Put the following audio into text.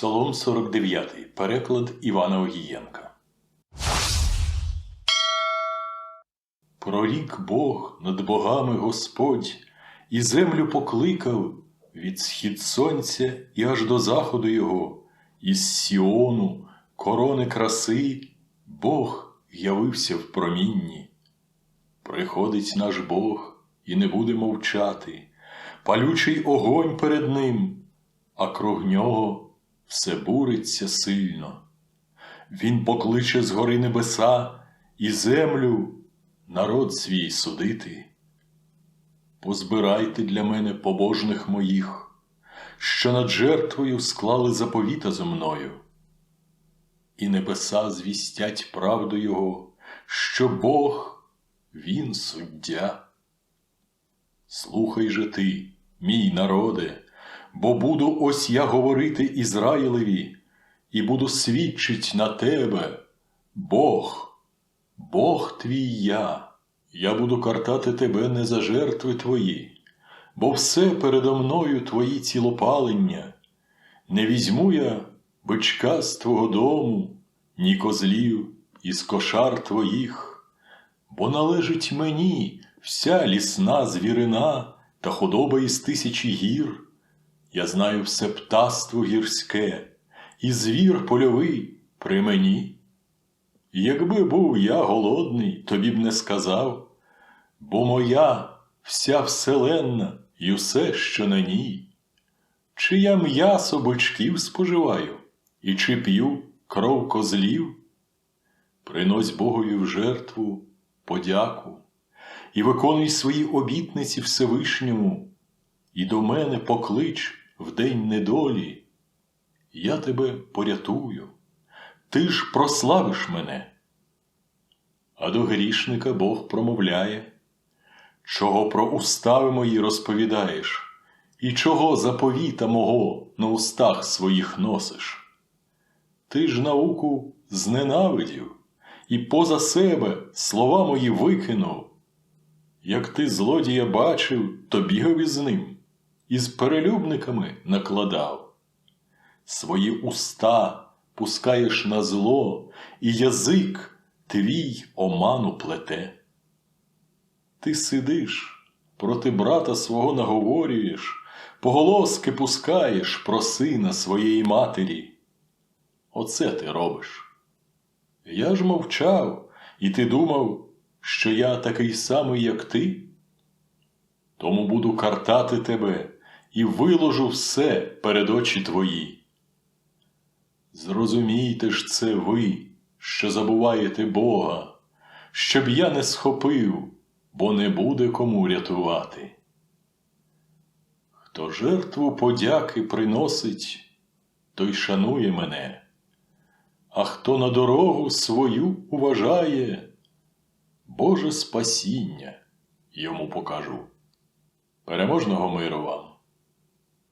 Псалом 49. Переклад Івана Огієнка. Прорік Бог над богами Господь, і землю покликав від схід сонця і аж до заходу його, із Сіону, корони краси, Бог явився в промінні. Приходить наш Бог і не буде мовчати, палючий огонь перед ним, а круг нього все буриться сильно. Він покличе з гори небеса і землю народ свій судити. Позбирайте для мене побожних моїх, що над жертвою склали заповіта зо мною. І небеса звістять правду Його, що Бог він суддя. Слухай же ти, мій народе, бо буду ось я говорити Ізраїлеві, і буду свідчить на тебе, Бог, Бог твій я. Я буду картати тебе не за жертви твої, бо все передо мною твої цілопалення. Не візьму я бичка з твого дому, ні козлів із кошар твоїх бо належить мені вся лісна звірина та худоба із тисячі гір. Я знаю все птаство гірське, і звір польовий при мені. Якби був я голодний, тобі б не сказав, бо моя вся вселенна й усе, що на ній. Чи я м'ясо бичків споживаю, і чи п'ю кров козлів? Принось Богові в жертву подяку і виконуй свої обітниці Всевишньому, і до мене поклич в день недолі. Я тебе порятую, ти ж прославиш мене. А до грішника Бог промовляє, чого про устави мої розповідаєш, і чого заповіта мого на устах своїх носиш. Ти ж науку зненавидів і поза себе слова мої викинув. Як ти злодія бачив, то бігав із ним, і з перелюбниками накладав. Свої уста пускаєш на зло, і язик твій оману плете. Ти сидиш, проти брата свого наговорюєш, поголоски пускаєш про сина своєї матері. Оце ти робиш. Я ж мовчав, і ти думав, що я такий самий, як ти? Тому буду картати тебе і виложу все перед очі твої. Зрозумійте ж це ви, що забуваєте Бога, щоб я не схопив, бо не буде кому рятувати. Хто жертву подяки приносить, той шанує мене а хто на дорогу свою уважає, Боже спасіння йому покажу. Переможного миру вам!